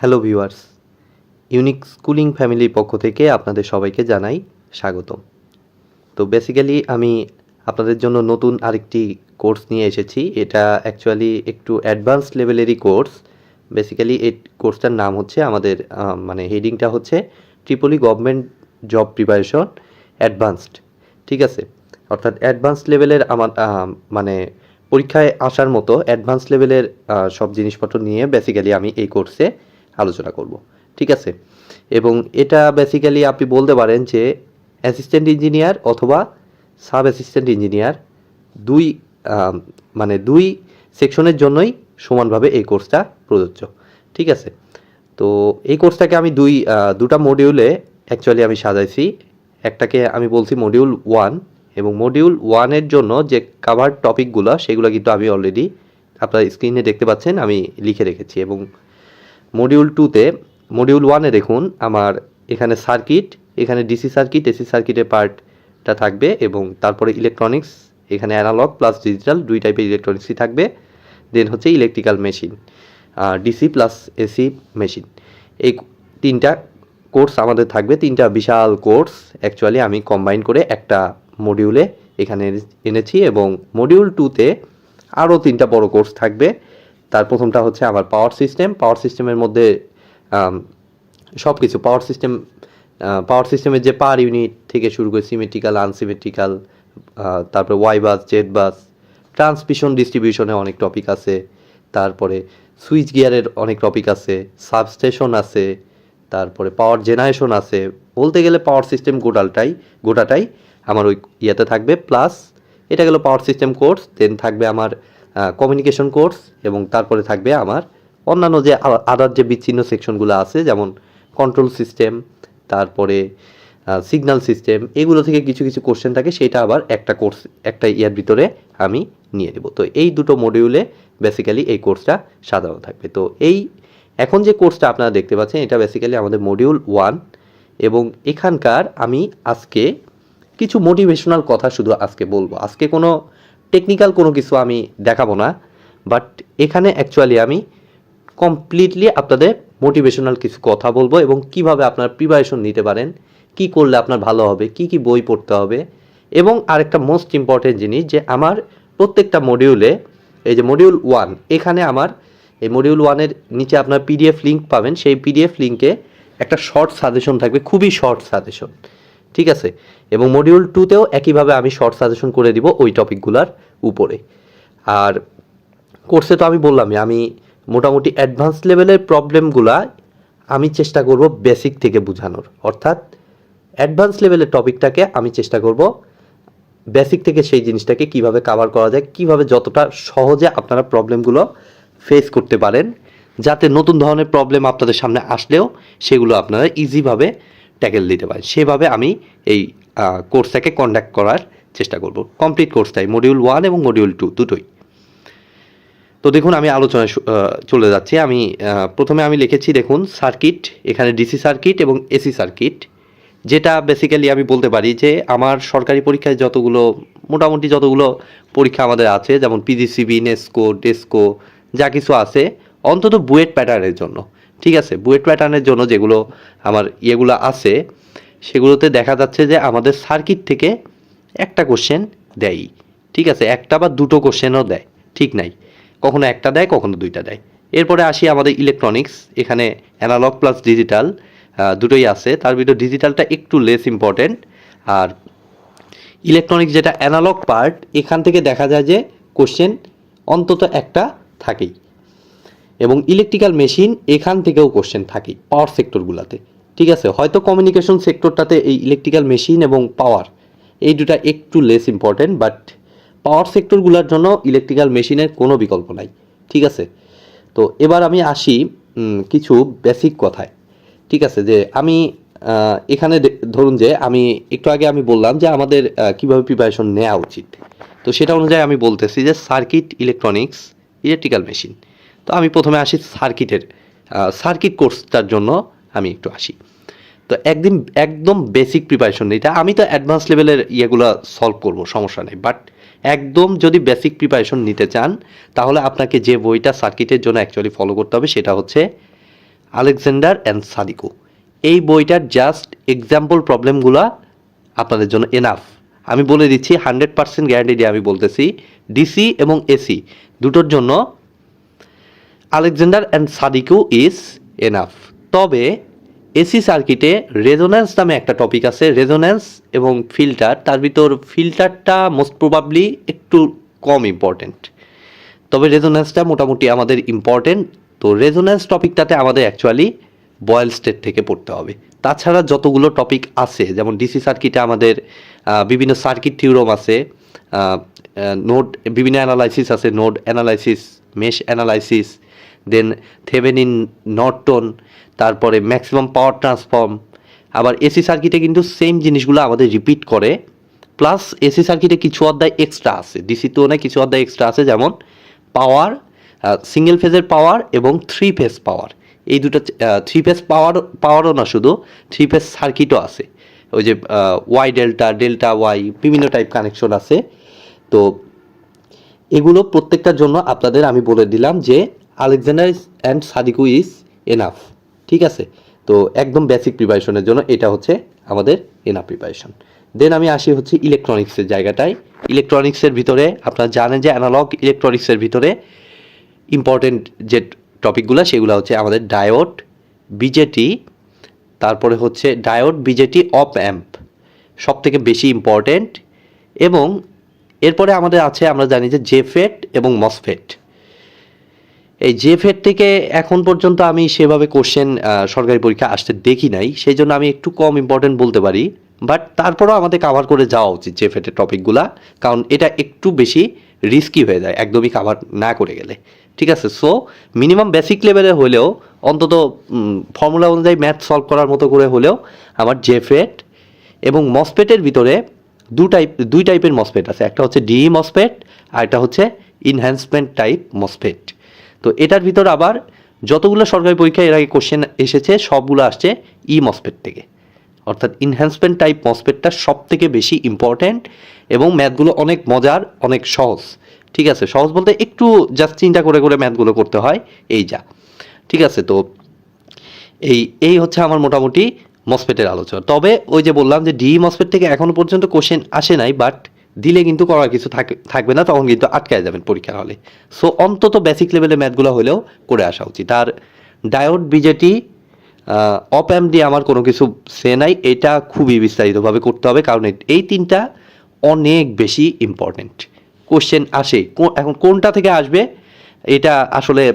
Hello viewers unique schooling ফ্যামিলির পক্ষ থেকে আপনাদের সবাইকে জানাই স্বাগতম। তো বেসিক্যালি আমি আপনাদের জন্য নতুন আরেকটি কোর্স নিয়ে এসেছি। এটা অ্যাকচুয়ালি একটু অ্যাডভান্স লেভেলেরই কোর্স বেসিক্যালি এই কোর্সটার নাম হচ্ছে আমাদের মানে হেডিংটা হচ্ছে triple E government job preparation advanced ঠিক আছে? অর্থাৎ অ্যাডভান্স লেভেলের আমার মানে পরীক্ষায় আসার মতো অ্যাডভান্স লেভেলের সব জিনিসপত্র নিয়ে বেসিক্যালি আমি এই কোর্সে আলোচনা করব, ঠিক আছে? এবং এটা বেসিক্যালি আপনি বলতে পারেন যে অ্যাসিস্ট্যান্ট ইঞ্জিনিয়ার অথবা সাব অ্যাসিস্ট্যান্ট ইঞ্জিনিয়ার দুই মানে দুই সেকশনের জন্যই সমানভাবে এই কোর্সটা প্রযোজ্য, ঠিক আছে? তো এই কোর্সটাকে আমি দুই দুটা মডিউলে অ্যাকচুয়ালি আমি সাজাইছি। একটাকে আমি বলছি মডিউল ওয়ান এবং মডিউল ওয়ানের জন্য যে কাভার টপিকগুলো সেগুলো কিন্তু আমি অলরেডি আপনার স্ক্রিনে দেখতে পাচ্ছেন, আমি লিখে রেখেছি এবং মডিউল টুতে মডিউল ওয়ানে দেখুন আমার এখানে সার্কিট এখানে ডিসি সার্কিট এসি সার্কিটের পার্টটা থাকবে এবং তারপরে ইলেকট্রনিক্স এখানে অ্যানালগ প্লাস ডিজিটাল দুই টাইপের ইলেকট্রনিক্সই থাকবে দেন হচ্ছে electrical machine DC plus AC machine এই তিনটা কোর্স আমাদের থাকবে, তিনটা বিশাল কোর্স অ্যাকচুয়ালি আমি কম্বাইন করে একটা মডিউলে এখানে এনেছি এবং মডিউল টুতে আরও তিনটা বড় কোর্স থাকবে। তার প্রথমটা হচ্ছে আমার পাওয়ার সিস্টেম পাওয়ার সিস্টেমের মধ্যে সব কিছু পাওয়ার সিস্টেম পাওয়ার সিস্টেমের যে পাওয়ার ইউনিট থেকে শুরু করে সিমেট্রিক্যাল আনসিমেট্রিক্যাল তারপরে Y bus Z bus transmission ডিস্ট্রিবিউশনে অনেক টপিক আছে, তারপরে সুইচ গিয়ারের অনেক টপিক আছে সাবস্টেশন আছে, তারপরে পাওয়ার জেনারেশন আছে, বলতে গেলে পাওয়ার সিস্টেম গোটালটাই, গোটাটাই আমার ওই ইয়েতে থাকবে প্লাস এটা গেল পাওয়ার সিস্টেম কোর্স দেন থাকবে আমার কমিউনিকেশন কোর্স এবং তারপরে থাকবে আমার অন্যান্য যে আদার যে বিচ্ছিন্ন সেকশনগুলো আছে, যেমন কন্ট্রোল সিস্টেম তারপরে সিগন্যাল সিস্টেম এগুলো থেকে কিছু কিছু কোশ্চেন থাকে, সেটা আবার একটা কোর্স একটা ইয়ার ভিতরে আমি নিয়ে নেব। তো এই দুটো মডিউলে বেসিক্যালি এই কোর্সটা সাজানো থাকবে। তো এই এখন যে কোর্সটা আপনারা দেখতে পাচ্ছেন, এটা বেসিক্যালি আমাদের মডিউল ওয়ান এবং এখানকার আমি আজকে কিছু মোটিভেশনাল কথা শুধু আজকে বলব। আজকে কোনো টেকনিক্যাল কোনো কিছু আমি দেখাবো না বাট এখানে অ্যাকচুয়ালি আমি কমপ্লিটলি আপনাদের মোটিভেশনাল কিছু কথা বলব এবং কীভাবে আপনার প্রিপারেশন নিতে পারেন, কি করলে আপনার ভালো হবে, কি কি বই পড়তে হবে এবং আরেকটা মোস্ট ইম্পর্টেন্ট জিনিস যে আমার প্রত্যেকটা মডিউলে এই যে মডিউল ওয়ান এখানে আমার এই মডিউল ওয়ানের নিচে আপনার পিডিএফ লিঙ্ক পাবেন, সেই পিডিএফ লিঙ্কে একটা শর্ট সাজেশন থাকবে, খুবই শর্ট সাজেশন ঠিক আছে? এবং মডিউল টুতেও একইভাবে আমি শর্ট সাজেশন করে দিব ওই টপিকগুলোর উপরে। আর কোর্সে তো আমি বললামই, আমি মোটামুটি অ্যাডভান্স লেভেলের প্রবলেমগুলা আমি চেষ্টা করব বেসিক থেকে বোঝানোর। অর্থাৎ অ্যাডভান্স লেভেলের টপিকটাকে আমি চেষ্টা করব বেসিক থেকে সেই জিনিসটাকে কীভাবে কাভার করা যায়, কীভাবে যতটা সহজে আপনারা প্রবলেমগুলো ফেস করতে পারেন, যাতে নতুন ধরনের প্রবলেম আপনাদের সামনে আসলেও সেগুলো আপনারা ইজিভাবে ট্যাকেল দিতে পারেন। সেভাবে আমি এই কোর্সটাকে কন্ডাক্ট করার চেষ্টা করব। কমপ্লিট কোর্সটাই মডিউল ওয়ান এবং মডিউল টু দুটোই। তো দেখুন, আমি আলোচনায় চলে যাচ্ছি। আমি প্রথমে আমি লিখেছি, দেখুন সার্কিট এখানে ডিসি সার্কিট এবং এসি সার্কিট যেটা বেসিক্যালি আমি বলতে পারি যে, আমার সরকারি পরীক্ষায় যতগুলো, মোটামুটি যতগুলো পরীক্ষা আমাদের আছে, যেমন পিজিসিবি নেস্কো ডেস্কো যা কিছু আছে, অন্তত বুয়েট প্যাটার্নের জন্য। ঠিক আছে, বুয়েট প্যাটার্নের জন্য যেগুলো আমার ইয়েগুলো আছে, সেগুলোতে দেখা যাচ্ছে যে আমাদের সার্কিট থেকে একটা কোশ্চেন দেয়। ঠিক আছে, একটা বা দুটো কোশ্চেনও দেয়, ঠিক নাই। কখনো একটা দেয়, কখনো দুইটা দেয়। এরপরে আসি আমাদের ইলেকট্রনিক্স এখানে অ্যানালগ প্লাস ডিজিটাল দুটোই আছে। তার ভিতরে ডিজিটালটা একটু লেস ইম্পর্টেন্ট আর ইলেকট্রনিক্স যেটা অ্যানালগ পার্ট এখান থেকে দেখা যায় যে কোশ্চেন অন্তত একটা থাকেই। এবং ইলেকট্রিক্যাল মেশিন এখান থেকেও কোশ্চেন থাকেই পাওয়ার সেক্টরগুলোতে ঠিক আছে? হয়তো কমিউনিকেশন সেক্টরটাতে এই ইলেকট্রিক্যাল মেশিন এবং পাওয়ার এই দুটা একটু লেস ইম্পর্টেন্ট বাট পাওয়ার সেক্টরগুলোর জন্য ইলেকট্রিক্যাল মেশিনের কোনো বিকল্প নাই। ঠিক আছে? তো এবার আমি আসি কিছু বেসিক কথায়। ঠিক আছে? যে আমি এখানে ধরুন যে আমি, একটু আগে আমি বললাম যে আমাদের কীভাবে প্রিপারেশন নেওয়া উচিত। তো সেটা অনুযায়ী আমি বলতেছি যে সার্কিট ইলেকট্রনিক্স ইলেকট্রিক্যাল মেশিন তো আমি প্রথমে আসি সার্কিটের সার্কিট কোর্সটার জন্য আমি একটু আসি। তো একদিন একদম বেসিক প্রিপারেশন এটা আমি তো অ্যাডভান্স লেভেলের ইয়েগুলো সলভ করব, সমস্যা নেই। বাট একদম যদি বেসিক প্রিপারেশন নিতে চান, তাহলে আপনাকে যে বইটা সার্কিটের জন্য অ্যাকচুয়ালি ফলো করতে হবে, সেটা হচ্ছে আলেকজান্ডার অ্যান্ড সাদিকু এই বইটার জাস্ট এক্সাম্পল প্রবলেমগুলো আপনাদের জন্য এনাফ আমি বলে দিচ্ছি হান্ড্রেড পার্সেন্ট গ্যারান্টি দিয়ে আমি বলতেছি ডিসি এবং এসি দুটোর জন্য Alexander and Sadiku is enough তবে এসি সার্কিটে রেজোন্যান্স নামে একটা টপিক আছে, রেজোন্যান্স এবং ফিল্টার। তার ভিতর ফিল্টারটা মোস্ট প্রবাবলি একটু কম ইম্পর্টেন্ট তবে রেজোন্যান্সটা মোটামুটি আমাদের ইম্পর্টেন্ট তো রেজোন্যান্স টপিকটাতে আমাদের অ্যাকচুয়ালি বয়েল স্টেট থেকে পড়তে হবে। তাছাড়া যতগুলো টপিক আছে, যেমন ডিসি সার্কিটে আমাদের বিভিন্ন সার্কিট থিওরম আছে নোড বিভিন্ন অ্যানালাইসিস আছে node analysis mesh analysis then Thevenin Norton তারপরে ম্যাক্সিমাম পাওয়ার ট্রান্সফর্ম আবার এসি সার্কিটে কিন্তু সেম জিনিসগুলো আমাদের রিপিট করে প্লাস এসি সার্কিটে কিছু অধ্যায় এক্সট্রা আছে ডিসি তো তুলনায় কিছু অধ্যায় এক্সট্রা আছে, যেমন পাওয়ার সিঙ্গেল ফেজের পাওয়ার এবং থ্রি ফেজ পাওয়ার এই দুটো থ্রি ফেজ পাওয়ার পাওয়ারও না শুধু থ্রি ফেজ সার্কিটও আছে। ওই যে ওয়াই ডেল্টা ডেল্টা ওয়াই বিভিন্ন টাইপ কানেকশন আছে। তো এগুলো প্রত্যেকটার জন্য আপনাদের আমি বলে দিলাম যে Alexander and Sadiku is enough, ঠিক আছে? তো একদম বেসিক প্রিপারেশনের জন্য এটা হচ্ছে আমাদের এনাফ প্রিপারেশন দেন আমি আসি হচ্ছে ইলেকট্রনিক্সের জায়গাটায়। ইলেকট্রনিক্সের ভিতরে আপনারা জানেন যে অ্যানালগ ইলেকট্রনিক্সের ভিতরে ইম্পর্টেন্ট যে টপিকগুলো সেগুলো হচ্ছে আমাদের ডায়োড বিজেটি তারপরে হচ্ছে ডায়োড বিজেটি অপ অ্যাম্প সব থেকে বেশি ইম্পর্টেন্ট এবং এরপরে আমাদের আছে, আমরা জানি যে জেফেট এবং মসফেট এই জেফেট থেকে এখন পর্যন্ত আমি সেভাবে কোশ্চেন সরকারি পরীক্ষা আসতে দেখি নাই। সেই জন্য আমি একটু কম ইম্পর্টেন্ট বলতে পারি। বাট তারপরেও আমাদের কাভার করে যাওয়া উচিত জেফেটের টপিকগুলা কারণ এটা একটু বেশি রিস্কি হয়ে যায়, একদমই কাভার না করে গেলে। ঠিক আছে? সো মিনিমাম বেসিক লেভেলে হলেও, অন্তত ফর্মুলা অনুযায়ী ম্যাথ সলভ করার মতো করে হলেও, আমার জেফেট এবং মসপেটের ভিতরে দু টাইপ দুই টাইপের মসপেট আছে। একটা হচ্ছে ডিই মসপেট আর একটা হচ্ছে ইনহ্যান্সমেন্ট টাইপ মসপেট তো এটার ভিতর আবার যতগুলো সরকারি পরীক্ষায় এর আগে কোশ্চেন এসেছে, সবগুলো আসছে ই মসপেট থেকে। অর্থাৎ ইনহ্যান্সমেন্ট টাইপ মসপেটটা সব থেকে বেশি ইম্পর্ট্যান্ট এবং ম্যাথগুলো অনেক মজার, অনেক সহজ। ঠিক আছে? সহজ বলতে একটু জাস্ট চিন্তা করে করে ম্যাথগুলো করতে হয়, এই যা। ঠিক আছে? তো এই এই হচ্ছে আমার মোটামুটি মসপেটের আলোচনা। তবে ওই যে বললাম যে ডি মসপেট থেকে এখনও পর্যন্ত কোশ্চেন আসে নাই বাট দিলে কিন্তু করার কিছু থাক- থাকবে না, তখন কিন্তু আটকায় যাবেন পরীক্ষার হলে। সো অন্তত বেসিক লেভেলের ম্যাথগুলো হলেও করে আসা উচিত। আর ডায়োড বিজেটি অপ অ্যাম দিয়ে আমার কোনো কিছু সে নাই, এটা খুবই বিস্তারিতভাবে করতে হবে, কারণ এই তিনটা অনেক বেশি ইম্পর্টেন্ট কোশ্চেন আসে এখন কোনটা থেকে আসবে, এটা আসলে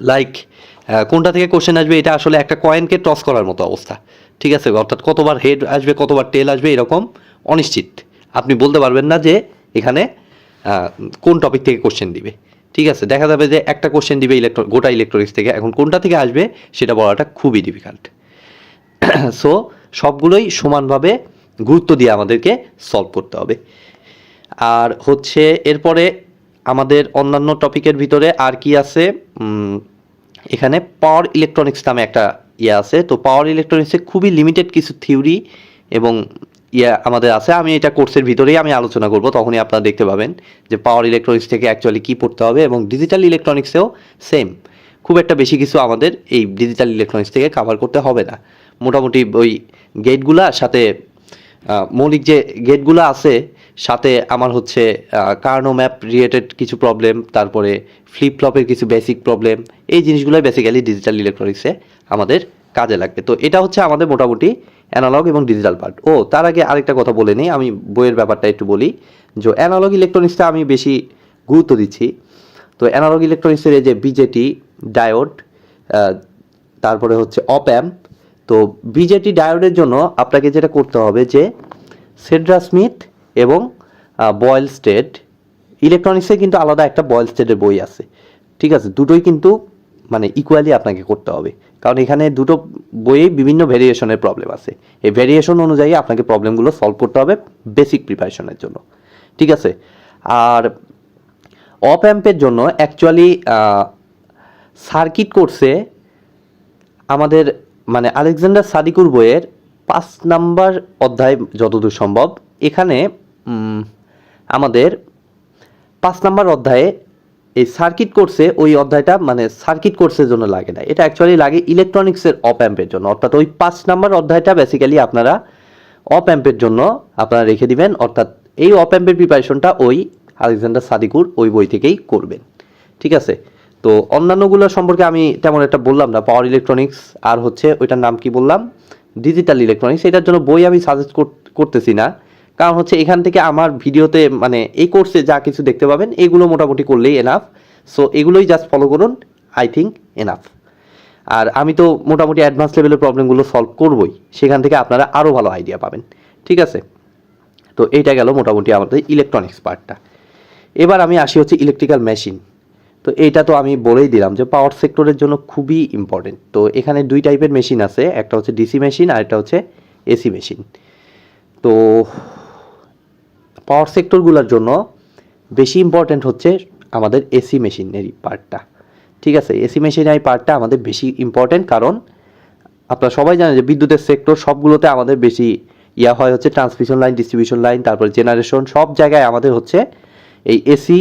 লাইক কোনটা থেকে কোশ্চেন আসবে, এটা আসলে একটা কয়েনকে টস করার মতো অবস্থা। ঠিক আছে? অর্থাৎ কতবার হেড আসবে, কতবার টেল আসবে, এরকম অনিশ্চিত। আপনি বলতে পারবেন না যে এখানে কোন টপিক থেকে কোশ্চেন দিবে। ঠিক আছে? দেখা যাবে যে একটা কোশ্চেন দিবে ইলেকট্র গোটা ইলেকট্রনিক্স থেকে। এখন কোনটা থেকে আসবে সেটা বলাটা খুবই ডিফিকাল্ট সো সবগুলোই সমানভাবে গুরুত্ব দিয়ে আমাদেরকে সলভ করতে হবে। আর হচ্ছে, এরপরে আমাদের অন্যান্য টপিকের ভিতরে আর কি আছে? এখানে পাওয়ার ইলেকট্রনিক্স নামে একটা ইয়ে আছে। তো পাওয়ার ইলেকট্রনিক্সে খুবই লিমিটেড কিছু থিওরি এবং ইয়া আমাদের আছে, আমি এটা কোর্সের ভিতরেই আমি আলোচনা করব, তখনই আপনারা দেখতে পাবেন যে পাওয়ার ইলেকট্রনিক্স থেকে অ্যাকচুয়ালি কী পড়তে হবে এবং ডিজিটাল ইলেকট্রনিক্সেও সেম খুব একটা বেশি কিছু আমাদের এই ডিজিটাল ইলেকট্রনিক্স থেকে কাভার করতে হবে না। মোটামুটি ওই গেটগুলা সাথে মৌলিক যে গেটগুলো আছে, সাথে আমার হচ্ছে কার্নো ম্যাপ রিলেটেড কিছু প্রবলেম তারপরে ফ্লিপ ফ্লপের কিছু বেসিক প্রবলেম এই জিনিসগুলো বেসিক্যালি ডিজিটাল ইলেকট্রনিক্সে আমাদের কাজে লাগবে। তো এটা হচ্ছে আমাদের মোটামুটি অ্যানালগ এবং ডিজিটাল পার্ট ও, তার আগে আরেকটা কথা বলে নিই, আমি বইয়ের ব্যাপারটা একটু বলি। যে অ্যানালগ ইলেকট্রনিক্সটা আমি বেশি গুরুত্ব দিচ্ছি। তো অ্যানালগ ইলেকট্রনিক্সের এই যে বিজেটি ডায়োড তারপরে হচ্ছে অপ অ্যাম্প তো বিজেটি ডায়োডের জন্য আপনাকে যেটা করতে হবে যে সেড্রা স্মিথ এবং বয়েল স্টেট ইলেকট্রনিক্সে কিন্তু আলাদা একটা বয়েল স্টেটের বই আছে। ঠিক আছে, দুটোই কিন্তু মানে ইকুয়ালি আপনাকে করতে হবে। কারণ এখানে দুটো বইয়ে বিভিন্ন ভেরিয়েশনের প্রবলেম আছে। এই ভেরিয়েশন অনুযায়ী আপনাকে প্রবলেমগুলো সলভ করতে হবে বেসিক প্রিপারেশনের জন্য। ঠিক আছে? আর অপ অ্যাম্পের জন্য অ্যাকচুয়ালি সার্কিট কোর্সে আমাদের মানে আলেকজান্ডার সাদিকুর বইয়ের পাঁচ নাম্বার অধ্যায় যতদূর সম্ভব, এখানে আমাদের পাঁচ নাম্বার অধ্যায়ে এই সার্কিট কোর্সে ওই অধ্যায়টা মানে সার্কিট কোর্সের জন্য লাগে না। এটা অ্যাকচুয়ালি লাগে ইলেকট্রনিক্সের অপ অ্যাম্পের জন্য। অর্থাৎ ওই পাঁচ নাম্বার অধ্যায়টা বেসিক্যালি আপনারা অপ অ্যাম্পের জন্য আপনারা রেখে দিবেন। অর্থাৎ এই অপ অ্যাম্পের প্রিপারেশনটা ওই আলেকজান্ডার সাদিকুর ওই বই থেকেই করবেন। ঠিক আছে? তো অন্যান্যগুলো সম্পর্কে আমি তেমন একটা বললাম না। পাওয়ার ইলেকট্রনিক্স আর হচ্ছে ওইটার নাম কি বললাম? ডিজিটাল ইলেকট্রনিক্স এটার জন্য বই আমি সাজেস্ট করতেছি না। কারণ হচ্ছে এখান থেকে আমার ভিডিওতে মানে এই কোর্সে যা কিছু দেখতে পাবেন, এগুলো মোটামুটি করলেই এনাফ সো এগুলোই জাস্ট ফলো করুন আই থিঙ্ক এনাফ আর আমি তো মোটামুটি অ্যাডভান্স লেভেলের প্রবলেমগুলো সলভ করবই, সেখান থেকে আপনারা আরও ভালো আইডিয়া পাবেন। ঠিক আছে? তো এইটা গেল মোটামুটি আমাদের ইলেকট্রনিক্স পার্টটা এবার আমি আসি হচ্ছে ইলেকট্রিক্যাল মেশিন তো এইটা তো আমি বলেই দিলাম যে পাওয়ার সেক্টরের জন্য খুবই ইম্পর্টেন্ট তো এখানে দুই টাইপের মেশিন আছে, একটা হচ্ছে ডিসি মেশিন আর একটা হচ্ছে এসি মেশিন তো পাওয়ার সেক্টরগুলোর জন্য বেশি ইম্পর্ট্যান্ট হচ্ছে আমাদের এসি মেশিনেরই পার্টটা ঠিক আছে? এসি মেশিনারি পার্টটা আমাদের বেশি ইম্পর্ট্যান্ট কারণ আপনারা সবাই জানেন যে বিদ্যুতের সেক্টর সবগুলোতে আমাদের বেশি ইয়া হয় হচ্ছে ট্রান্সমিশন লাইন ডিস্ট্রিবিউশন লাইন তারপর জেনারেশন সব জায়গায় আমাদের হচ্ছে এই এসি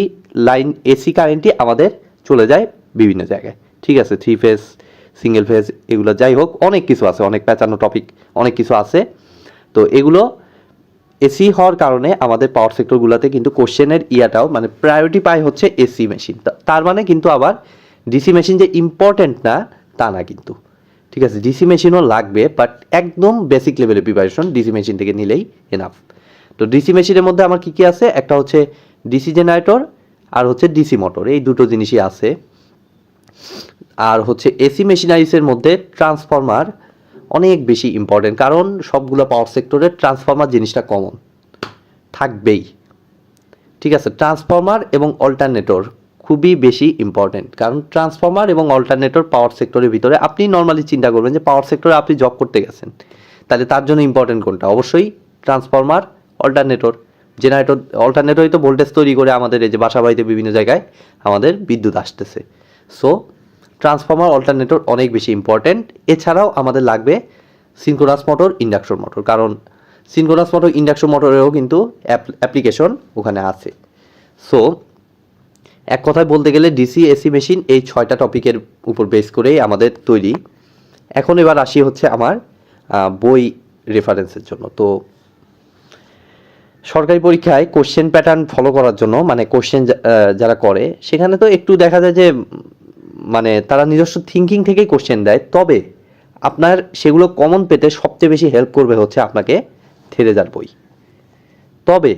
লাইন এসি কারেন্টই আমাদের চলে যায় বিভিন্ন জায়গায়। ঠিক আছে? থ্রি ফেজ সিঙ্গেল ফেজ এগুলো যাই হোক, অনেক কিছু আছে, অনেক প্যাঁচানো টপিক অনেক কিছু আছে। তো এগুলো এসি হওয়ার কারণে আমাদের পাওয়ার সেক্টরগুলোতে কিন্তু কোশ্চেনের ইয়াটাও মানে প্রায়োরিটি পায় হচ্ছে এসি মেশিন তার মানে কিন্তু আবার ডিসি মেশিন যে ইম্পর্ট্যান্ট না, তা না কিন্তু। ঠিক আছে ডিসি মেশিনও লাগবে বাট একদম বেসিক লেভেলের প্রিপারেশন ডিসি মেশিন থেকে নিলেই এনাফ তো ডিসি মেশিনের মধ্যে আমার কি কি আছে? একটা হচ্ছে ডিসি জেনারেটর আর হচ্ছে ডিসি মোটর এই দুটো জিনিসই আছে। আর হচ্ছে এসি মেশিনারিসের মধ্যে ট্রান্সফরমার অনেক বেশি ইম্পর্টেন্ট কারণ সবগুলো পাওয়ার সেক্টরে ট্রান্সফর্মার জিনিসটা কমন থাকবেই। ঠিক আছে ট্রান্সফর্মার এবং অল্টারনেটর খুবই বেশি ইম্পর্টেন্ট কারণ ট্রান্সফর্মার এবং অল্টারনেটর পাওয়ার সেক্টরের ভিতরে আপনি নর্মালি চিন্তা করবেন যে পাওয়ার সেক্টরে আপনি জব করতে গেছেন, তাহলে তার জন্য ইম্পর্টেন্ট কোনটা? অবশ্যই ট্রান্সফর্মার অল্টারনেটর জেনারেটর অল্টারনেটরই তো ভোল্টেজ তৈরি করে আমাদের এই যে বাসা বাড়িতে বিভিন্ন জায়গায় আমাদের বিদ্যুৎ আসতেছে। সো ট্রান্সফর্মার অল্টারনেটর অনেক বেশি ইম্পর্ট্যান্ট এছাড়াও আমাদের লাগবে সিনক্রোনাস মোটর ইন্ডাকশন মোটর কারণ সিনক্রোনাস মোটর ইন্ডাকশন মোটরেরও কিন্তু অ্যাপ্লিকেশন ওখানে আছে। সো এক কথায় বলতে গেলে ডিসি এসি মেশিন এই ছয়টা টপিকের উপর বেস করেই আমাদের তৈরি। এখন এবার আসি হচ্ছে আমার বই রেফারেন্সের জন্য। তো, সরকারি পরীক্ষায় কোশ্চেন প্যাটার্ন ফলো করার জন্য মানে কোশ্চেন যারা করে, সেখানে তো একটু দেখা যায় যে মানে তারা নিজস্ব থিঙ্কিং থেকেই কোশ্চেন দেয়। তবে আপনার সেগুলো কমন পেতে সবচেয়ে বেশি হেল্প করবে হচ্ছে আপনাকে থেরেজার বই। তবে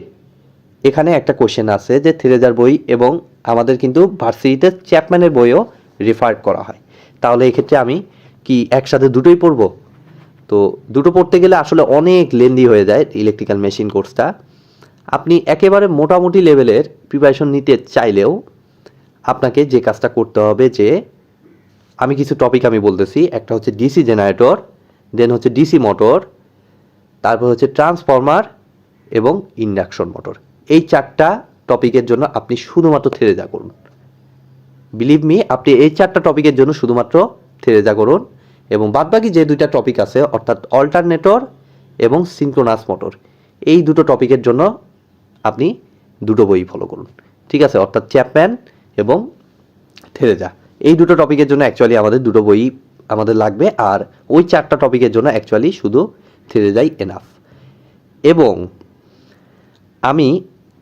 এখানে একটা কোশ্চেন আছে যে থেরেজার বই এবং আমাদের কিন্তু ভার্সিটিতে চ্যাপম্যানের বইও রেফার করা হয়। তাহলে এক্ষেত্রে আমি কি একসাথে দুটোই পড়ব? তো দুটো পড়তে গেলে আসলে অনেক লেন্দি হয়ে যায় ইলেকট্রিক্যাল মেশিন কোর্সটা আপনি একেবারে মোটামুটি লেভেলের প্রিপারেশন নিতে চাইলেও আপনাকে যে কাজটা করতে হবে যে, আমি কিছু টপিক আমি বলতেছি, একটা হচ্ছে ডিসি জেনারেটর দেন হচ্ছে ডিসি মোটর তারপর হচ্ছে ট্রান্সফরমার এবং ইন্ডাকশন মোটর এই চারটা টপিকের জন্য আপনি শুধুমাত্র থেরেজা করুন। বিলিভ মি আপনি এই চারটা টপিকের জন্য শুধুমাত্র থেরেজা করুন এবং বাদবাকি যে দুইটা টপিক আছে, অর্থাৎ অল্টারনেটর এবং সিনক্রোনাস মোটর এই দুটো টপিকের জন্য আপনি দুটো বই ফলো করুন। ঠিক আছে? অর্থাৎ চ্যাপম্যান এবং থেরেজা এই দুটো টপিকের জন্য অ্যাকচুয়ালি আমাদের দুটো বই আমাদের লাগবে, আর ওই চারটা টপিকের জন্য অ্যাকচুয়ালি শুধু থেরেজাই এনাফ এবং আমি,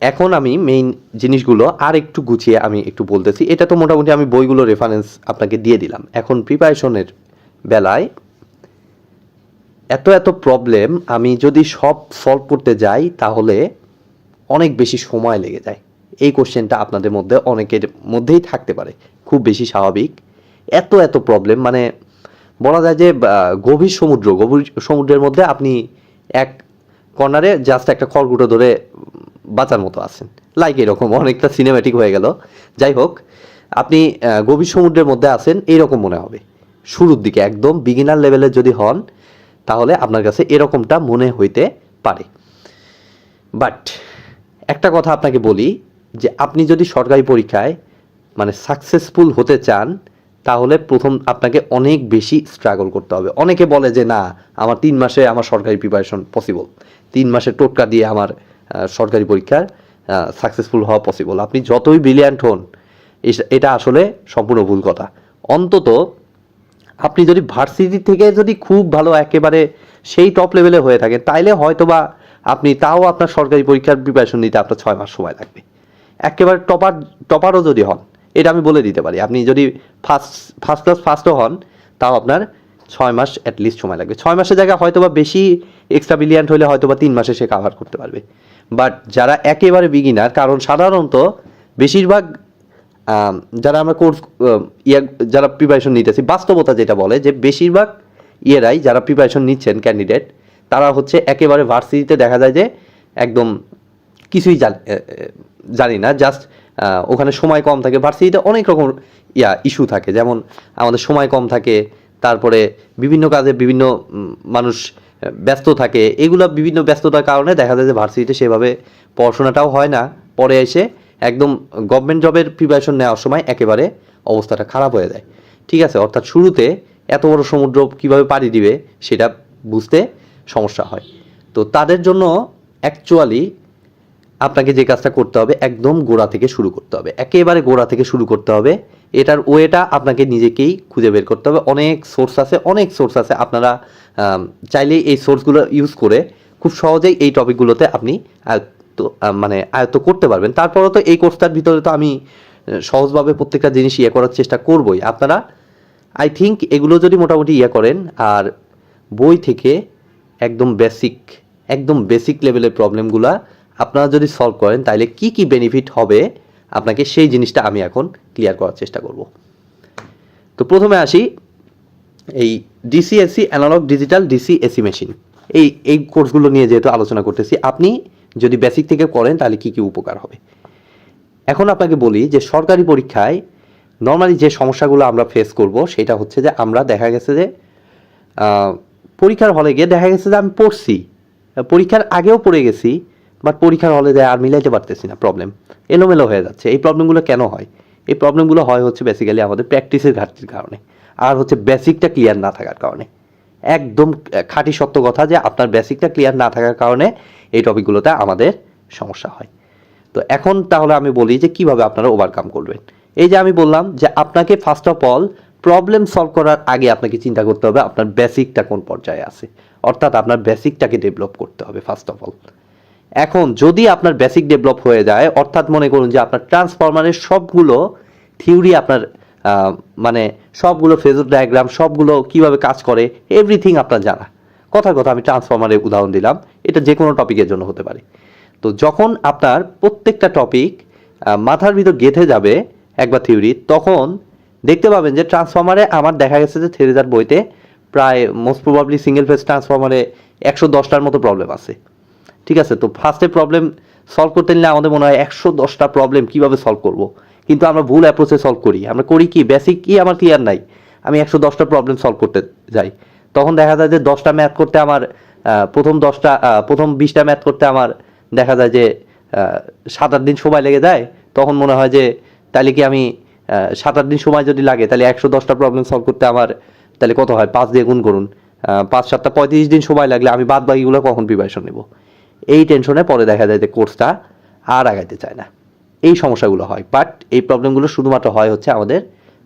এখন আমি মেইন জিনিসগুলো আর একটু গুছিয়ে আমি একটু বলতেছি। এটা তো মোটামুটি আমি বইগুলো রেফারেন্স আপনাকে দিয়ে দিলাম। এখন প্রিপারেশনের বেলায় এত এত প্রবলেম আমি যদি সব সলভ করতে যাই, তাহলে অনেক বেশি সময় লেগে যায়। এই কোশ্চেনটা আপনাদের মধ্যে অনেকের মধ্যেই থাকতে পারে। খুব বেশি স্বাভাবিক। এত এত প্রবলেম মানে বলা যায় যে গভীর সমুদ্র, গভীর সমুদ্রের মধ্যে আপনি এক কর্নারে জাস্ট একটা খড়গুটো ধরে বাঁচার মতো আছেন। লাইক এরকম অনেকটা সিনেম্যাটিক হয়ে গেল। যাই হোক, আপনি গভীর সমুদ্রের মধ্যে আছেন এইরকম মনে হবে। শুরুর দিকে একদম বিগিনার লেভেলের যদি হন, তাহলে আপনার কাছে এরকমটা মনে হইতে পারে। বাট একটা কথা আপনাকে বলি যে আপনি যদি সরকারি পরীক্ষায় মানে সাকসেসফুল হতে চান, তাহলে প্রথম আপনাকে অনেক বেশি স্ট্রাগল করতে হবে। অনেকে বলে যে, না, আমার তিন মাসে আমার সরকারি প্রিপারেশন পসিবল তিন মাসে টোটকা দিয়ে আমার সরকারি পরীক্ষার সাকসেসফুল হওয়া পসিবল আপনি যতই ব্রিলিয়ান্ট হন এটা আসলে সম্পূর্ণ ভুল কথা। অন্তত আপনি যদি ভার্সিটি থেকে যদি খুব ভালো একেবারে সেই টপ লেভেলে হয়ে থাকে তাইলে হয়তো বা আপনি তাও আপনার সরকারি পরীক্ষার প্রিপারেশন নিতে আপনার ছয় মাস সময় লাগবে। একেবারে টপার টপারও যদি হন, এটা আমি বলে দিতে পারি। আপনি যদি ফার্স্ট ফার্স্ট ক্লাস ফার্স্টও হন, তাও আপনার ছয় মাস অ্যাটলিস্ট সময় লাগবে। ছয় মাসের জায়গায় হয়তো বা বেশি এক্সট্রা ব্রিলিয়ান্ট হলে হয়তো বা তিন মাসে সে কাভার করতে পারবে। বাট যারা একেবারে বিগিনার কারণ সাধারণত বেশিরভাগ যারা আমরা কোর্স ইয়া, যারা প্রিপারেশন নিতেছি, বাস্তবতা যেটা বলে যে বেশিরভাগ ইয়েরাই যারা প্রিপারেশন নিচ্ছেন ক্যান্ডিডেট তারা হচ্ছে একেবারে ভার্সিটিতে দেখা যায় যে একদম কিছুই জান- জানি না জাস্ট ওখানে সময় কম থাকে। ভার্সিটিতে অনেক রকম, ইয়া ইস্যু থাকে। যেমন আমাদের সময় কম থাকে, তারপরে বিভিন্ন কাজে বিভিন্ন মানুষ ব্যস্ত থাকে। এগুলো বিভিন্ন ব্যস্ততার কারণে দেখা যায় যে ভার্সিটিতে সেভাবে পড়াশোনাটাও হয় না। পরে এসে একদম গভর্নমেন্ট জবের প্রিপারেশন নেওয়ার সময় একেবারে অবস্থাটা খারাপ হয়ে যায়। ঠিক আছে, অর্থাৎ শুরুতে এত বড় সমুদ্র কীভাবে পাড়ি দিবে, সেটা বুঝতে সমস্যা হয়। তো তাদের জন্য অ্যাকচুয়ালি আপনাকে যে কাজটা করতে হবে একদম গোড়া থেকে শুরু করতে হবে। একেবারে গোড়া থেকে শুরু করতে হবে। এটার ওয়েটা আপনাকে নিজেকেই খুঁজে বের করতে হবে। অনেক সোর্স আছে, অনেক সোর্স আছে আপনারা চাইলেই এই সোর্সগুলো ইউজ করে খুব সহজেই এই টপিকগুলোতে আপনি আয়ত্ত মানে আয়ত্ত করতে পারবেন। তারপরেও তো এই কোর্সটার ভিতরে তো আমি সহজভাবে প্রত্যেকটা জিনিস ইয়ে করার চেষ্টা করবই। আপনারা আই থিঙ্ক এগুলো যদি মোটামুটি ইয়ে করেন, আর বই থেকে একদম বেসিক একদম বেসিক লেভেলের প্রবলেমগুলা আপনারা যদি সলভ করেন তাহলে কি কি বেনিফিট হবে? আপনাকে সেই জিনিসটা আমি এখন ক্লিয়ার করার চেষ্টা করব। তো প্রথমে আসি এই DCSC analog digital DCSC machine এই এই কোর্সগুলো নিয়ে যেহেতু আলোচনা করতেছি, আপনি যদি বেসিক থেকে করেন, তাহলে কি কি উপকার হবে? এখন আপনাকে বলি যে সরকারি পরীক্ষায় নর্মালি যে সমস্যাগুলো আমরা ফেস করব, সেটা হচ্ছে যে আমরা দেখা গেছে যে পরীক্ষার হলে গিয়ে দেখা গেছে যে আমি পড়ছি। পরীক্ষার আগেও পড়ে গেছি বাট পরীক্ষার হলে যায় আর মিলাইতে পারতেছি না প্রবলেম এলোমেলো হয়ে যাচ্ছে। এই প্রবলেমগুলো কেন হয়? এই প্রবলেমগুলো হয় হচ্ছে বেসিক্যালি আমাদের প্র্যাকটিসের ঘাটতির কারণে। আর হচ্ছে বেসিকটা ক্লিয়ার না থাকার কারণে। একদম খাঁটি সত্য কথা যে আপনার বেসিকটা ক্লিয়ার না থাকার কারণে এই টপিকগুলোতে আমাদের সমস্যা হয়। তো এখন তাহলে আমি বলি যে কীভাবে আপনারা ওভারকাম করবেন। এই যে আমি বললাম যে আপনাকে first of all problem solve করার আগে আপনাকে চিন্তা করতে হবে আপনার বেসিকটা কোন পর্যায়ে আছে। অর্থাৎ আপনার বেসিকটাকে ডেভেলপ করতে হবে ফার্স্ট অফ অল এখন যদি আপনার বেসিক ডেভেলপ হয়ে যায়, অর্থাৎ মনে করুন যে আপনার ট্রান্সফরমারের সবগুলো থিওরি আপনার মানে সবগুলো ফেজর ডায়াগ্রাম সবগুলো কীভাবে কাজ করে এভরিথিং আপনার জানা। কথার কথা আমি ট্রান্সফরমারের উদাহরণ দিলাম, এটা যে কোনো টপিকের জন্য হতে পারে। তো যখন আপনার প্রত্যেকটা টপিক মাথার ভিতর গেঁথে যাবে একবার থিওরি তখন দেখতে পাবেন যে ট্রান্সফরমারে আমার দেখা গেছে যে থেরেজার বইতে প্রায় মোস্ট প্রবাবলি সিঙ্গেল ফেজ ট্রান্সফরমারে একশো দশটার মতো প্রবলেম আছে। ঠিক আছে? তো ফার্স্টে প্রবলেম সলভ করতে নিলে আমাদের মনে হয় একশো দশটা প্রবলেম কীভাবে সলভ করব? কিন্তু আমরা ভুল অ্যাপ্রোচে সলভ করি। আমরা করি কি? বেসিক কি আমার ক্লিয়ার নাই। আমি একশো দশটা প্রবলেম সলভ করতে যাই। তখন দেখা যায় যে দশটা ম্যাথ করতে আমার প্রথম দশটা প্রথম বিশটা ম্যাথ করতে আমার দেখা যায় যে সাত আট দিন সময় লেগে যায়। তখন মনে হয় যে, তাহলে কি আমি সাত আট দিন সময় যদি লাগে, তাহলে একশো দশটা প্রবলেম সলভ করতে আমার, তাহলে কত হয়? পাঁচ দিয়ে গুণ করুন। পাঁচ, সাতটা পঁয়ত্রিশ দিন সময় লাগলে আমি বাদ বাকিগুলো কখন প্রিপারেশন নেব? এই টেনশনে পরে দেখা যায় যে কোর্সটা আর আগাইতে চায় না। এই সমস্যাগুলো হয়। বাট এই প্রবলেমগুলো শুধুমাত্র হয় হচ্ছে আমাদের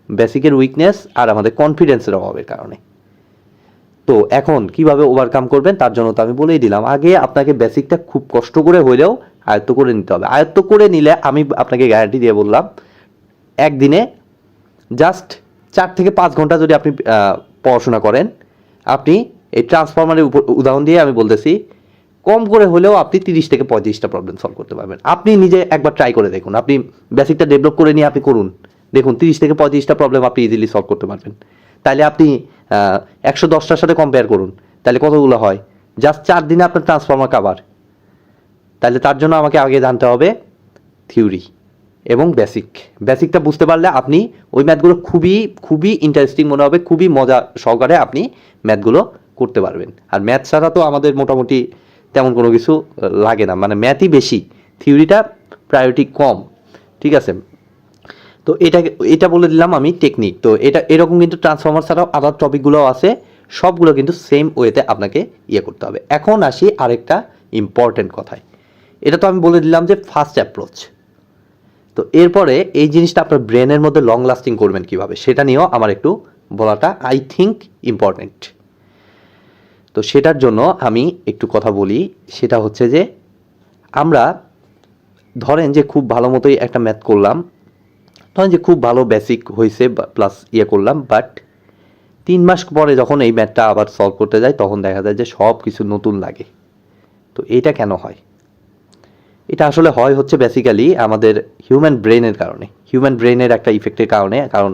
বেসিকের উইকনেস আর আমাদের কনফিডেন্সের অভাবের কারণে। তো এখন কীভাবে ওভারকাম করবেন তার জন্য তো আমি বলেই দিলাম। আগে আপনাকে বেসিকটা খুব কষ্ট করে হইলেও আয়ত্ত করে নিতে হবে। আয়ত্ত করে নিলে আমি আপনাকে গ্যারান্টি দিয়ে বললাম, একদিনে জাস্ট চার থেকে পাঁচ ঘণ্টা যদি আপনি পড়াশোনা করেন, আপনি এই ট্রান্সফরমারের উপর, উদাহরণ দিয়ে আমি বলতেছি কম করে হলেও আপনি তিরিশ থেকে পঁয়ত্রিশটা প্রবলেম সলভ করতে পারবেন। আপনি নিজে একবার ট্রাই করে দেখুন। আপনি বেসিকটা ডেভেলপ করে নিয়ে আপনি করুন। দেখুন, তিরিশ থেকে পঁয়ত্রিশটা প্রবলেম আপনি ইজিলি সলভ করতে পারবেন। তাহলে আপনি একশো দশটার সাথে কম্পেয়ার করুন। তাহলে কতগুলো হয়? জাস্ট চার দিনে আপনার ট্রান্সফর্মার কাভার তাহলে তার জন্য আমাকে আগে জানতে হবে থিওরি এবং বেসিক বেসিকটা বুঝতে পারলে আপনি ওই ম্যাথগুলো খুবই খুবই ইন্টারেস্টিং মনে হবে, খুবই মজা সহকারে আপনি ম্যাথগুলো করতে পারবেন। আর ম্যাথ ছাড়া তো আমাদের মোটামুটি তেমন কোনো কিছু লাগে না। মানে ম্যাথই বেশি, থিওরিটা প্রায়োরিটি কম। ঠিক আছে? তো এটা এটা বলে দিলাম আমি টেকনিক তো এটা, এরকম কিন্তু ট্রান্সফর্মার ছাড়াও আদার টপিকগুলোও আছে। সবগুলো কিন্তু সেম ওয়েতে আপনাকে ইয়ে করতে হবে। এখন আসি আরেকটা ইম্পর্টেন্ট কথায়। এটা তো আমি বলে দিলাম যে ফার্স্ট অ্যাপ্রোচ তো এরপরে এই জিনিসটা আপনার ব্রেনের মধ্যে লং লাস্টিং করবেন কীভাবে, সেটা নিয়েও আমার একটু বলাটা আই থিঙ্ক ইম্পর্টেন্ট তো সেটার জন্য আমি একটু কথা বলি। সেটা হচ্ছে যে, আমরা ধরেন যে খুব ভালো মতোই একটা ম্যাথ করলাম। ধরেন যে খুব ভালো বেসিক হয়েছে প্লাস ইয়ে করলাম বাট তিন মাস পরে যখন এই ম্যাথটা আবার সলভ করতে যাই, তখন দেখা যায় যে সব কিছু নতুন লাগে। তো এটা কেন হয়? এটা আসলে হয় হচ্ছে বেসিক্যালি আমাদের হিউম্যান ব্রেনের কারণে। হিউম্যান ব্রেনের একটা ইফেক্টের কারণে, কারণ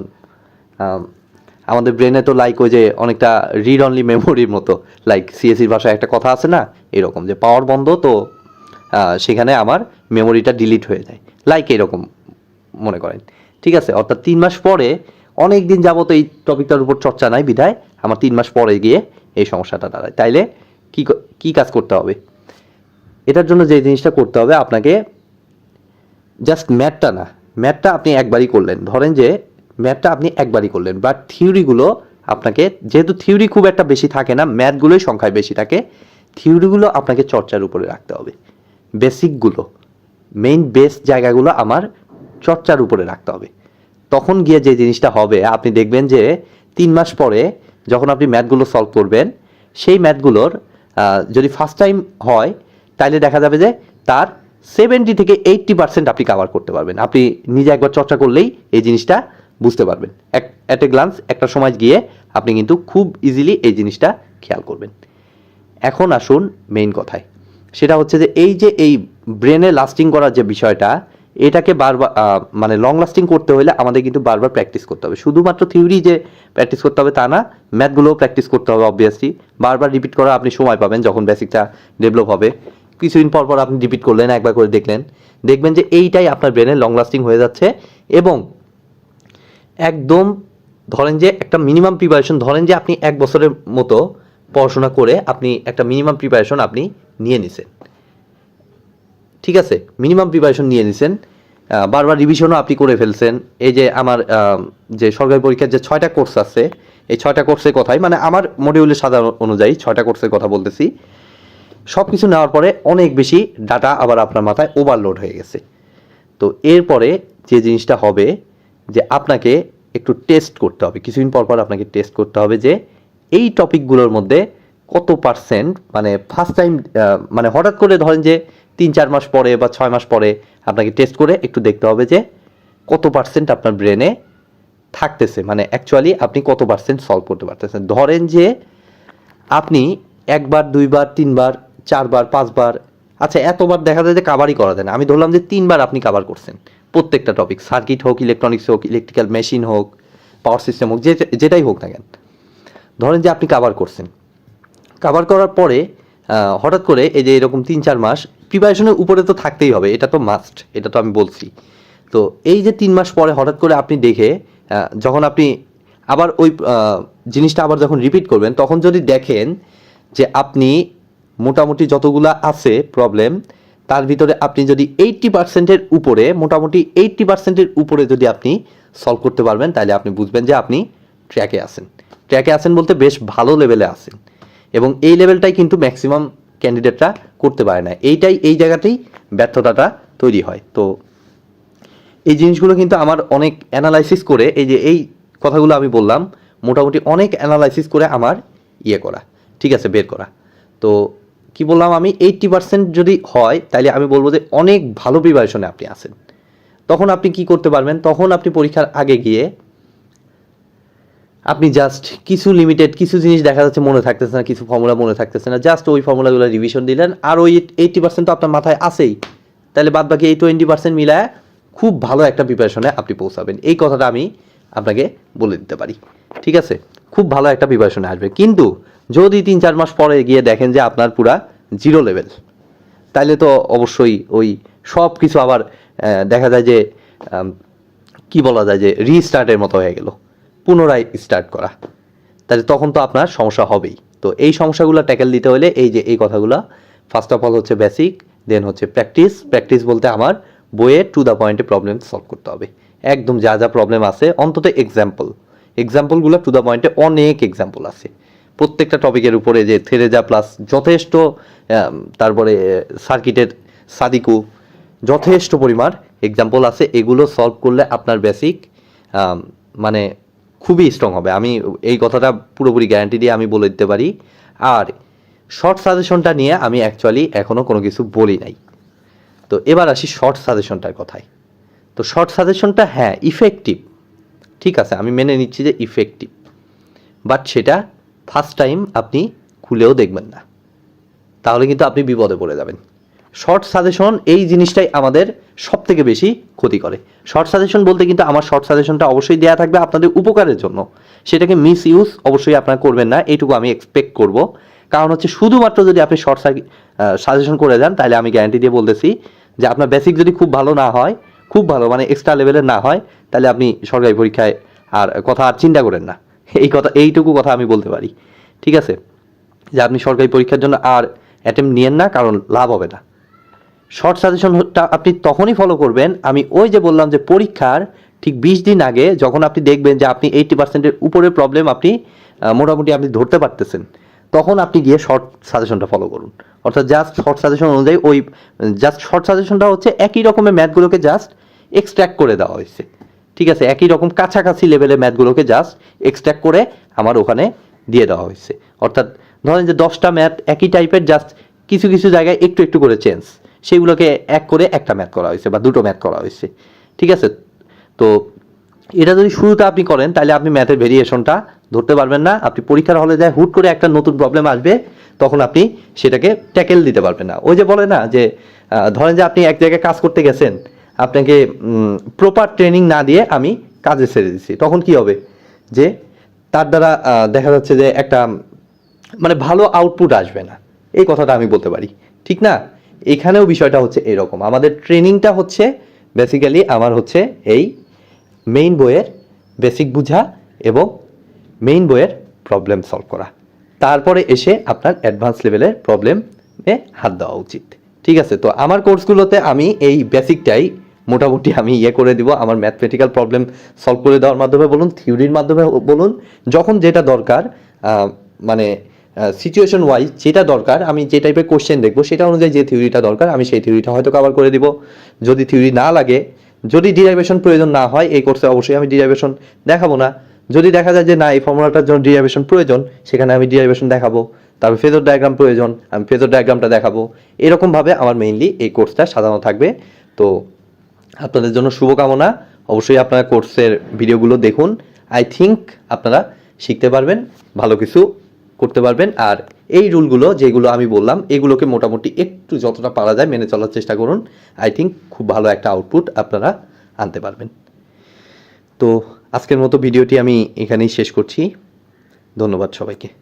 আমাদের ব্রেনে তো লাইক ওই যে অনেকটা রিড অনলি মেমোরির মতো লাইক সিএসির ভাষায় একটা কথা আছে না, এরকম যে পাওয়ার বন্ধ তো সেখানে আমার মেমোরিটা ডিলিট হয়ে যায়। লাইক এরকম মনে করেন। ঠিক আছে? অর্থাৎ তিন মাস পরে অনেক দিন যাবত এই টপিকটার উপর চর্চা নাই, বিধায় আমার তিন মাস পরে গিয়ে এই সমস্যাটা দাঁড়ায়। তাইলে কি ক- কাজ করতে হবে? এটার জন্য যে জিনিসটা করতে হবে, আপনাকে জাস্ট ম্যাথটা না ম্যাথটা আপনি একবারই করলেন। ধরেন যে ম্যাথটা আপনি একবারই করলেন। বাট থিওরিগুলো আপনাকে, যেহেতু থিওরি খুব একটা বেশি থাকে না, ম্যাথগুলোই সংখ্যায় বেশি থাকে, থিওরিগুলো আপনাকে চর্চার উপরে রাখতে হবে। বেসিকগুলো, মেইন বেস জায়গাগুলো আমার চর্চার উপরে রাখতে হবে। তখন গিয়ে যে জিনিসটা হবে, আপনি দেখবেন যে তিন মাস পরে যখন আপনি ম্যাথগুলো সলভ করবেন, সেই ম্যাথগুলোর যদি ফার্স্ট টাইম হয় তাহলে দেখা যাবে যে তার সেভেন্টি থেকে এইট্টি পার্সেন্ট আপনি কাভার করতে পারবেন। আপনি নিজে একবার চর্চা করলেই এই জিনিসটা বুঝতে পারবেন। এক অ্যাট এ গ্লান্স একটা সময় গিয়ে আপনি কিন্তু খুব ইজিলি এই জিনিসটা খেয়াল করবেন। এখন আসুন মেইন কথায়। সেটা হচ্ছে যে এই যে এই ব্রেনে লাস্টিং করার যে বিষয়টা, এটাকে বারবার মানে লং লাস্টিং করতে হলে আমাদের কিন্তু বারবার প্র্যাকটিস করতে হবে। শুধুমাত্র থিওরি যে প্র্যাকটিস করতে হবে তা না ম্যাথগুলোও প্র্যাকটিস করতে হবে অবভিয়াসলি বারবার রিপিট করা আপনি সময় পাবেন যখন বেসিকটা ডেভেলপ হবে। কিছুদিন পর পর আপনি রিপিট করলেন, একবার করে দেখলেন। দেখবেন যে এইটাই আপনার ব্রেনে লং লাস্টিং হয়ে যাচ্ছে এবং একদম ধরেন যে একটা মিনিমাম প্রিপারেশন ধরেন যে আপনি এক বছরের মতো পড়াশোনা করে আপনি একটা মিনিমাম প্রিপারেশন আপনি নিয়ে নিছেন। ঠিক আছে? মিনিমাম প্রিপারেশন নিয়ে নিছেন। বারবার রিভিশনও আপনি করে ফেলছেন। এই যে আমার যে সরকারি পরীক্ষার যে ছয়টা কোর্স আছে, এই ছয়টা কোর্সের কথাই মানে আমার মডিউলের সাধারণ অনুযায়ী ছয়টা কোর্সের কথা বলতেছি। সব কিছু নেওয়ার পরে অনেক বেশি ডাটা আবার আপনার মাথায় ওভারলোড হয়ে গেছে। তো এরপরে যে জিনিসটা হবে যে আপনাকে একটু টেস্ট করতে হবে। কিছুদিন পর পর আপনাকে টেস্ট করতে হবে যে এই টপিকগুলোর মধ্যে কত পার্সেন্ট মানে ফার্স্ট টাইম মানে হঠাৎ করে ধরেন যে তিন, চার মাস পরে বা ছয় মাস পরে আপনাকে টেস্ট করে একটু দেখতে হবে যে কত পার্সেন্ট আপনার ব্রেনে থাকতেছে। মানে অ্যাকচুয়ালি আপনি কত পার্সেন্ট সলভ করতে পারতেছেন। ধরেন যে আপনি একবার, দুইবার, তিনবার, চারবার, পাঁচবার আচ্ছা এতবার দেখা যায় যে কাভারই করা যায় না। আমি ধরলাম যে তিনবার আপনি কাভার করছেন। প্রত্যেকটা টপিক সার্কিট হোক ইলেকট্রনিক্স হোক ইলেকট্রিক্যাল মেশিন হোক পাওয়ার সিস্টেম হোক, যে যেটাই হোক না কেন। ধরেন যে আপনি কাভার করছেন। কাভার করার পরে হঠাৎ করে এই যে এরকম তিন চার মাস প্রিপারেশনের উপরে তো থাকতেই হবে, এটা তো মাস্ট এটা তো আমি বলছি। তো এই যে তিন মাস পরে হঠাৎ করে আপনি দেখে যখন আপনি আবার ওই জিনিসটা আবার যখন রিপিট করবেন, তখন যদি দেখেন যে আপনি মোটামুটি যতগুলা আছে প্রবলেম তার ভিতরে আপনি যদি এইট্টি পার্সেন্টের উপরে, মোটামুটি এইট্টি পার্সেন্টের উপরে যদি আপনি সলভ করতে পারবেন, তাহলে আপনি বুঝবেন যে আপনি ট্র্যাকে আসেন ট্র্যাকে আসেন বলতে বেশ ভালো লেভেলে আছেন। এবং এই লেভেলটাই কিন্তু ম্যাক্সিমাম ক্যান্ডিডেটরা করতে পারে না। এইটাই, এই জায়গাতেই ব্যর্থতাটা তৈরি হয়। তো এই জিনিসগুলো কিন্তু আমার অনেক অ্যানালাইসিস করে, এই যে এই কথাগুলো আমি বললাম, মোটামুটি অনেক অ্যানালাইসিস করে আমার ইয়ে করা, ঠিক আছে, বের করা। তো কি বললাম আমি? এইট্টি পার্সেন্ট যদি হয় তাহলে আমি বলব যে অনেক ভালো প্রিপারেশনে আপনি আছেন। তখন আপনি কি করতে পারবেন? তখন আপনি পরীক্ষার আগে গিয়ে আপনি জাস্ট কিছু লিমিটেড কিছু জিনিস দেখা যাচ্ছে মনে থাকতেছে না, কিছু ফর্মুলা মনে থাকতেছে না জাস্ট ওই ফর্মুলাগুলো রিভিশন দিলেন, আর ওই এইটটি পার্সেন্ট তো আপনার মাথায় আছেই। তাহলে বাদ বাকি এই টোয়েন্টি পার্সেন্ট মিলায় খুব ভালো একটা প্রিপারেশনে আপনি পৌঁছাবেন। এই কথাটা আমি আপনাকে বলে দিতে পারি। ঠিক আছে? খুব ভালো একটা প্রিপারেশনে আসবে। কিন্তু যদি তিন চার মাস পরে গিয়ে দেখেন যে আপনার পুরা জিরো লেভেল তাইলে তো অবশ্যই ওই সব কিছু আবার দেখা যায় যে কি বলা যায় যে রিস্টার্টের মতো হয়ে গেল, পুনরায় স্টার্ট করা। তাহলে তখন তো আপনার সমস্যা হবেই। তো এই সমস্যাগুলো ট্যাকেল দিতে হলে এই যে, এই কথাগুলো ফার্স্ট অফ অল হচ্ছে বেসিক দেন হচ্ছে প্র্যাকটিস প্র্যাকটিস বলতে আমার বইয়ে টু দ্য পয়েন্টে প্রবলেম সলভ করতে হবে। একদম যা যা প্রবলেম আছে, অন্তত এক্সাম্পল এক্সাম্পলগুলো টু দ্য পয়েন্টে অনেক এক্সাম্পল আছে। প্রত্যেকটা টপিকের উপরে যে থেরেজা প্লাস যথেষ্ট তারপরে সার্কিটের সাদিকু যথেষ্ট পরিমাণ এক্সাম্পল আছে। এগুলো সলভ করলে আপনার বেসিক মানে খুবই স্ট্রং হবে। আমি এই কথাটা পুরোপুরি গ্যারান্টি দিয়ে আমি বলে দিতে পারি। আর শর্ট সাজেশনটা নিয়ে আমি অ্যাকচুয়ালি এখনও কোনো কিছু বলি নাই। তো এবার আসি শর্ট সাজেশনটার কথায়। তো শর্ট সাজেশনটা হ্যাঁ ইফেক্টিভ ঠিক আছে, আমি মেনে নিচ্ছি যে ইফেক্টিভ বাট সেটা ফার্স্ট টাইম আপনি খুলেও দেখবেন না। তাহলে কিন্তু আপনি বিপদে পড়ে যাবেন। শর্ট সাজেশন এই জিনিসটাই আমাদের সব থেকে বেশি ক্ষতি করে। শর্ট সাজেশন বলতে কিন্তু আমার শর্ট সাজেশনটা অবশ্যই দেওয়া থাকবে আপনাদের উপকারের জন্য। সেটাকে মিস ইউজ অবশ্যই আপনারা করবেন না, এইটুকু আমি এক্সপেক্ট করব। কারণ হচ্ছে শুধুমাত্র যদি আপনি শর্ট সাজেশন করে যান, তাহলে আমি গ্যারান্টি দিয়ে বলতেছি যে আপনার বেসিক যদি খুব ভালো না হয়, খুব ভালো মানে এক্সট্রা লেভেলের না হয়, তাহলে আপনি সরকারি পরীক্ষায় আর কথা আর চিন্তা করেন না। এই কথা, এইটুকু কথা আমি বলতে পারি। ঠিক আছে? যে আপনি সরকারি পরীক্ষার জন্য আর অ্যাটেম্প নিয়েন না, কারণ লাভ হবে না। শর্ট সাজেশনটা আপনি তখনই ফলো করবেন। আমি ওই যে বললাম যে পরীক্ষার ঠিক বিশ দিন আগে যখন আপনি দেখবেন যে আপনি এইটি পার্সেন্টের উপরে প্রবলেম আপনি মোটামুটি আপনি ধরতে পারতেছেন, তখন আপনি গিয়ে শর্ট সাজেশনটা ফলো করুন। অর্থাৎ জাস্ট শর্ট সাজেশন অনুযায়ী ওই জাস্ট শর্ট সাজেশনটা হচ্ছে একই রকমের ম্যাথগুলোকে জাস্ট এক্সট্র্যাক্ট করে দেওয়া হয়েছে। ঠিক আছে, একই রকম কাছাকাছি লেভেলের ম্যাথগুলোকে জাস্ট এক্সট্র্যাক্ট করে আমার ওখানে দিয়ে দেওয়া হয়েছে। অর্থাৎ ধরেন যে দশটা ম্যাথ একই টাইপের জাস্ট কিছু কিছু জায়গায় একটু একটু করে চেঞ্জ সেগুলোকে এক করে একটা ম্যাথ করা হয়েছে বা দুটো ম্যাথ করা হয়েছে। ঠিক আছে? তো এটা যদি শুরুতে আপনি করেন, তাহলে আপনি ম্যাথের ভেরিয়েশনটা ধরতে পারবেন না। আপনি পরীক্ষার হলে যায় হুট করে একটা নতুন প্রবলেম আসবে, তখন আপনি সেটাকে ট্যাকেল দিতে পারবেন না। ওই যে বলে না যে ধরেন যে আপনি এক জায়গায় কাজ করতে গেছেন আপনাকে প্রপার ট্রেনিং না দিয়ে আমি কাজে ছেড়ে দিচ্ছি। তখন কি হবে? যে তার দ্বারা দেখা যাচ্ছে যে একটা মানে ভালো আউটপুট আসবে না। এই কথাটা আমি বলতে পারি। ঠিক না? এখানেও বিষয়টা হচ্ছে এরকম। আমাদের ট্রেনিংটা হচ্ছে বেসিক্যালি আমার হচ্ছে এই মেইন বইয়ের বেসিক বুঝা এবং মেইন বইয়ের প্রবলেম সলভ করা। তারপরে এসে আপনার অ্যাডভান্স লেভেলের প্রবলেমে হাত দেওয়া উচিত। ঠিক আছে? তো আমার কোর্সগুলোতে আমি এই বেসিকটাই মোটামুটি আমি ইয়ে করে দিব, আমার ম্যাথমেটিক্যাল প্রবলেম সলভ করে দেওয়ার মাধ্যমে বলুন থিওরির মাধ্যমে বলুন, যখন যেটা দরকার মানে সিচুয়েশন ওয়াইজ যেটা দরকার, আমি যে টাইপের কোশ্চেন দেখব, সেটা অনুযায়ী যে থিওরিটা দরকার, আমি সেই থিওরিটা হয়তো কভার করে দিব। যদি থিওরি না লাগে, যদি ডিরাইভেশন প্রয়োজন না হয়, এই কোর্সে অবশ্যই আমি ডিরাইভেশন দেখাবো না। যদি দেখা যায় যে না, এই ফর্মুলাটার জন্য ডিরাইভেশন প্রয়োজন, সেখানে আমি ডিরাইভেশন দেখাবো। তারপর ফেজর ডায়াগ্রাম প্রয়োজন, আমি ফেজর ডায়াগ্রামটা দেখাবো। এরকমভাবে আমার মেইনলি এই কোর্সটা সাজানো থাকবে। তো আপনাদের জন্য শুভকামনা। অবশ্যই আপনারা কোর্সের ভিডিওগুলো দেখুন। আই থিঙ্ক আপনারা শিখতে পারবেন, ভালো কিছু করতে পারবেন। আর এই রুলগুলো যেগুলো আমি বললাম, এগুলোকে মোটামুটি একটু যতটা পারা যায় মেনে চলার চেষ্টা করুন। আই থিঙ্ক খুব ভালো একটা আউটপুট আপনারা আনতে পারবেন। তো আজকের মতো ভিডিওটি আমি এখানেই শেষ করছি। ধন্যবাদ সবাইকে।